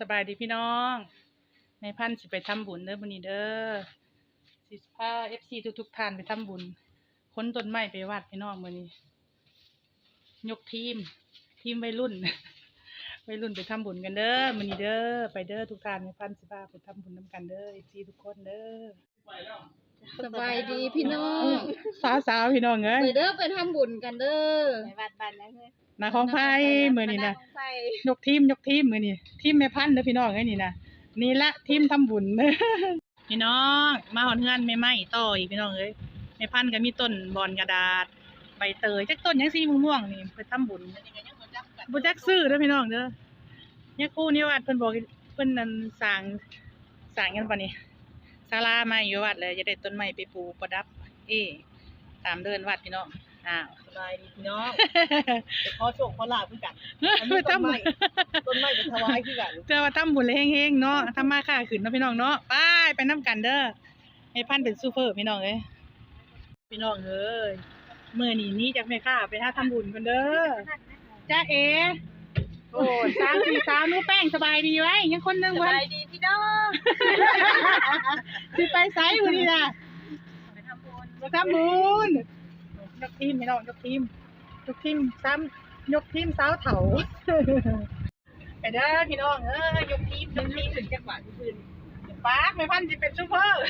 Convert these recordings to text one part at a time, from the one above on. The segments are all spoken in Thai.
สบายดีพี่น้องในพันธ์สิไปทำบุญเด้อบุญนี้เด้อสิพาเอฟซีทุกทุกท่านไปทำบุญค้นต้นไม้ไปวัดพี่น้องมื้อนี้ ยกทีม ทีมวัยรุ่นวัยรุ่นไปทำบุญกันเด้อบุญนี้เด้อไปเด้อทุกท่านในพันธ์สิพาไปทำบุญนํกันเด้อทีทุกคนเด้อ สบายดีพี่น้องสาวๆพี่น้องเอ้ยไปเด้อไปทำบุญกันเด้อไปวัดบ้านนั้นเลยนาของไผมื้อนี้นะใส่ยกทีมยกทีมมือนี่ทีมแม่พันธุ์เด้อพี่น้องเอ้ยนี่นะนี่ละทีมทำบุญ พี่น้องมาหอนเฮือนไม่ไหม้ต่ออีกพี่น้องเอ้ยแม่พันธุ์ก็มีต้นบอนกระดาษ ใบเตยจักต้นหยังสีม่วงๆนี่เพิ่นทำบุญ บ่จักซื้อเด้อพี่น้องเด้อเนี่ยครู่นี่วัดเพิ่นบอกเพิ่นนั่นสร้างสร้างกันปะนี่ ศาลาใหม่อยู่วัดเลยจะได้ต้นไม้ไปปลูกประดับเอ้ตามเดินวัดพี่น้องอ้าวสบายดีพี่น้องไปขอโชคขอลาบคือกันไปทำบุญต้นไม้เป็นถวายคือกันเจอว่าทำบุญเลยเฮงๆเนาะทำมาค่าขึ้นเนาะพี่น้องเนาะไปไปน้ำกันเด้อให้พันเป็นซูเปอร์พี่น้องเอ้ยพี่น้องเอ้ยมื้อนี้หนี้จากแม่ค้าไปหาทำบุญกันเด้อจ้าเอโอ้สามสี่สาวหนูแป้งสบายดีไว้ยังคนหนึงสวันบายดีพี่น้อง สิไปไสมื้อนี้ล่ะไปทำบุญมาทำบุญยกทีมพี่น้องยกทีมยกทีมซ้ำยกทีมสาวเถาไปเด้อพี่น้องเอ้ยยกทีมยกทีมถึงจังหวัดที่พื้นป้าไม่พันจะเป็นซูเปอร์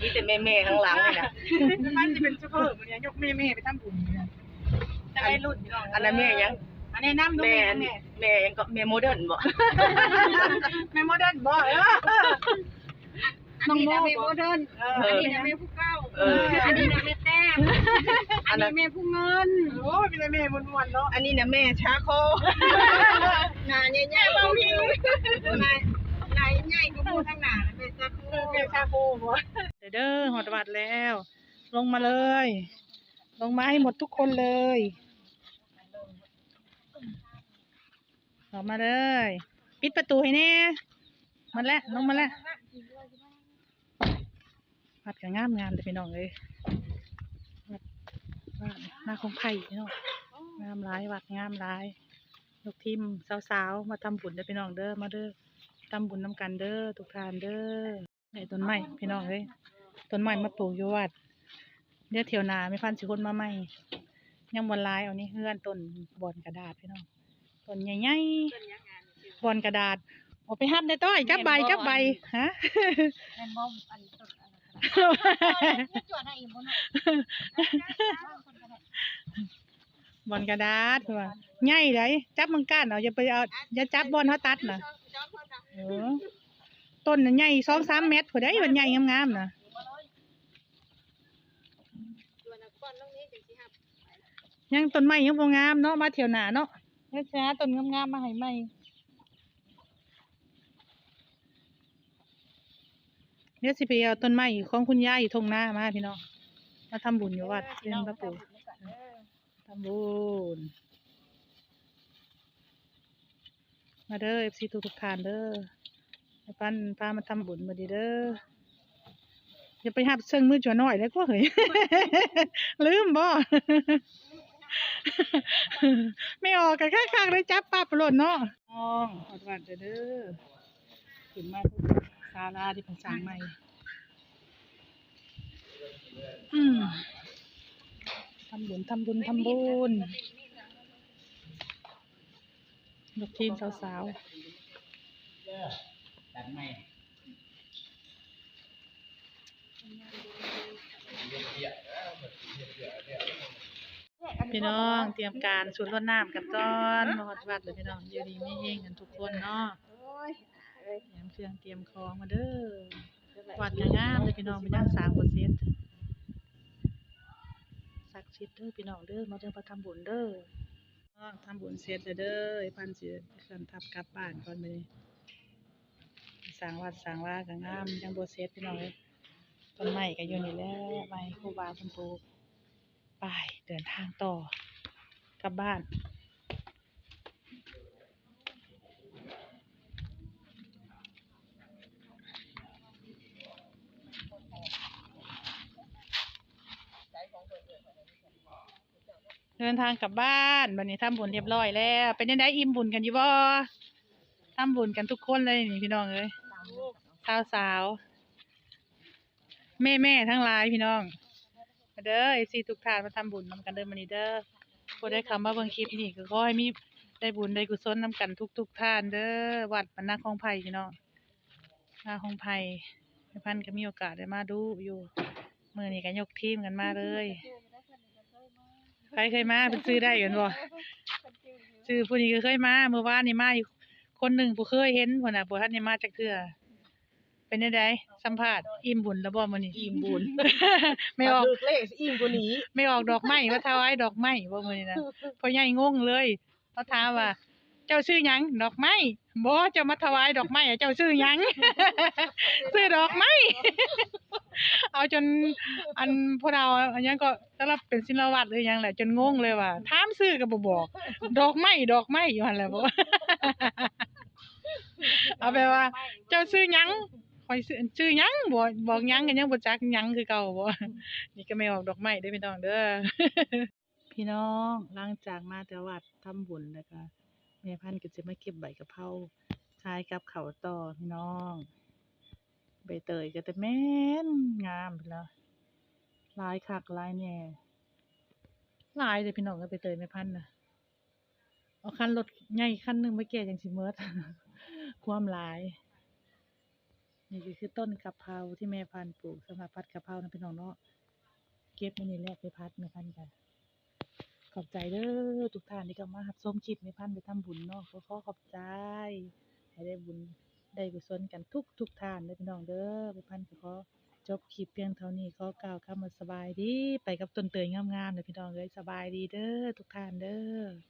นี่แต่แม่ๆข้างหลังเลยนะไม่พันจะเป็นซูเปอร์มันเนี่ยยกแม่แม่ไปทำบุญเนี่ยจะได้รุ่นพี่น้องอันนั้นแม่ยัง อันนี้น้ำดูแม่แม่แม่แม่ยังก็แม่โมเดิร์นบ่แม่โมเดิร์นบ่เออน้องโมแม่โมเดิร์นเออันอนี้นะแม่ผู้เก้าเอออันนี้นะแม่แต้มอันนี้แม่ผู้เงินโอ้ยเป็นแม่มวนๆเนาะอันนี้นะแม่ชาโคหนาใหญ่ๆเบาพิงนายนายใหญ่ก็พูดทั้งหนาแม่จะพูดเปชาโคบ่เด้อเด้อหอดวัดแล้ว ลงมาเลย ลงมาให้หมดทุกคนเลย ออกมาเลย ปิดประตูให้แน่มาแล้วลงมาแล้ววัดก็งามงามเลยพี่น้องเอ้ยวัดวัดหน้าของไผ่พี่น้องงามหลายวัดงามหลายลูกทีมสาวๆมาทำบุญเด้อพี่น้องเด้อมาเด้อทำบุญน้ำกันเด้อทุกทานเด้อในต้นไม้พี่น้องเอ้ยต้นไม้มาปลูกอยู่วัดเดี๋ยวเที่ยวนาไม่พันสิคนมาใหม่ยังบนลายเอานี่เฮือนต้นบอนกระดาษพี่น้อง ต้นใหญ่ๆบอนกระดาษเอาไปหับในต้อยจับใบจับใบฮะแม่บอมอันต้นอะไรจวดให้อีกบนบอลกระดาษว่าใหญ่ไดจับมังก้านเอาอย่าไปเอาอย่าจับบอลเขาตัดน่ะเออต้นน่ะใหญ่สองสามเมตรผู้ใดมันใหญ่งามๆน่ะยังต้นไม้ยังบ่งามเนาะมาเที่ยวหน้าเนาะ เฮ็ดหาต้นงามๆมาให้ใหม่เดี๋ยวสิไปเอาต้นไม้ของคุณยายอยู่ทงหน้ามาพี่น้องมาทำบุญอยู่วัดเรื่องพระปู่ทำบุญมาเด้อเอฟซีทุกทุกๆท่านเด้อให้ปันพามาทำบุญมาดีเด้ออย่าไปหับเชิงมือจัวน้อยแล้วก็เฮ้ยลืมบ่ ไม่ออกกันข้างๆเลยจับปับหล่นเนาะน้องขอดวัดเด้อเด้อขึ้นมาทุกศาลาที่เพิ่นสร้างใหม่ อืมทำบุญทำบุญทำบุญยกทีมสาวๆ พี่น้องเตรียมการสูดรดน้ำกันก่อนมาฮอดวัดเลยพี่น้องอยู่ดีไม่เองกันทุกคนเนาะเตรียมเครื่องเตรียมของมาเด้อวัดงามเลยพี่น้องเป็นย่างสามเปอร์เซ็นต์ศักดิ์สิทธิ์เด้อพี่น้องเด้อมาเด้อมาทำบุญเด้อทำบุญเสร็จแล้วเด้อไอ้พันสิเคลื่อนทับกลับบ้านก่อนไปสร้างวัดสร้างว่าก็งามยังบ่เสร็จพี่น้องเอ้ยต้นไม้ก็อยู่นี่แหล้วใบครูบาเพิ่นปลูกไป เดินทางต่อกลับบ้าน เดินทางกลับบ้านวันนี้ทำบุญเรียบร้อยแล้ว เป็นยังไงอิ่มบุญกันอยู่บ่ทำบุญกันทุกคนเลยนี่พี่น้องเอ้ยสาวสาวแม่แม่ทั้งหลายพี่น้อง เด้อเอซีทุกท่านมาทำบุญนำกันเด้อมานี่เด้อผู้ได้คำว่าเบิ่งคลิปนี่ก็ขอให้มีได้บุญได้กุศลนำกันทุกทุกท่านเด้อวัดบรรณาของไผ่พี่น้องนาของไผ่พันก็มีโอกาสได้มาดูอยู่มือนี้ก็ยกทีมกันมาเลยใครเคยมาเป็นซื้อได้กันบ่ชื่อผู้นี้ก็เคยมาเมื่อวานนี่มาอีกคนหนึ่งผู้เคยเห็นพุ่นน่ะบ่ทันได้มาจักเทื่อ เป็นจังไดสัมภาษณ์อิ่มบุญแล้วบ่มื้อนี้อิ่มบุญ ไม่ออกดึกเลขอิ่มกว่านี้ไม่ออกดอกไม้ว่าถวายดอกไม้บ่มื้อนี้นะพ่อใหญ่งงเลยเขาถามว่า เจ้าชื่อหยังดอกไม้บ่เจ้ามาถวายดอกไม้อะเจ้าชื่อหยัง ชื่อดอกไม้เอาจนอันพวกเราอันยังก็สำหรับเป็นศิลวัตรหรือหยังแหละจนงงเลยว่าถามชื่อก็บ่บอก ดอกไม้ดอกไม้อยู่หั่นแหละบ่เอาไปว่า เจ้าชื่อหยัง ข่อยชื่อชื่อหยังบ่บอกหยังก็ยังบ่จักหยังคือเก่าบ่นี่ก็ไม่ออกดอกไม้เด้อพี่น้องเด้อพี่น้องหลังจากมาแต่วัดทำบุญแล้วก็แม่พันธุ์ก็จะมาเก็บใบกะเพราขายกับข้าวต่อพี่น้อง ใบเตยก็แต่แม่นงามพุ่นล่ะหลายคักหลายแหน่หลายเลยพี่น้องก็ใบเตยแม่พันธุ์น่ะเอาคันรถใหญ่คันหนึงมาแก่จังสิเมิดความหลาย นี่ก็คือต้นกะเพราที่แม่พันธุ์ปลูกสำหรับผัดกะเพรานะพี่น้องเนาะเก็บมื้อนี้แหละไปพัดแม่พันธุ์กันขอบใจเด้อทุกท่านที่เข้ามารับชมคลิปแม่พันธุ์ไปทำบุญเนาะขอขอขอบใจให้ได้บุญได้กุศลกันทุกทุกท่านเด้อพี่น้องเด้อแม่พันธุ์ก็ขอจบคลิปเพียงเท่านี้ขอกล่าวคำว่าสบายดี ไปกับต้นเตยงามๆเด้อพี่น้องเอ้ยสบายดีเด้อทุกท่านเด้อ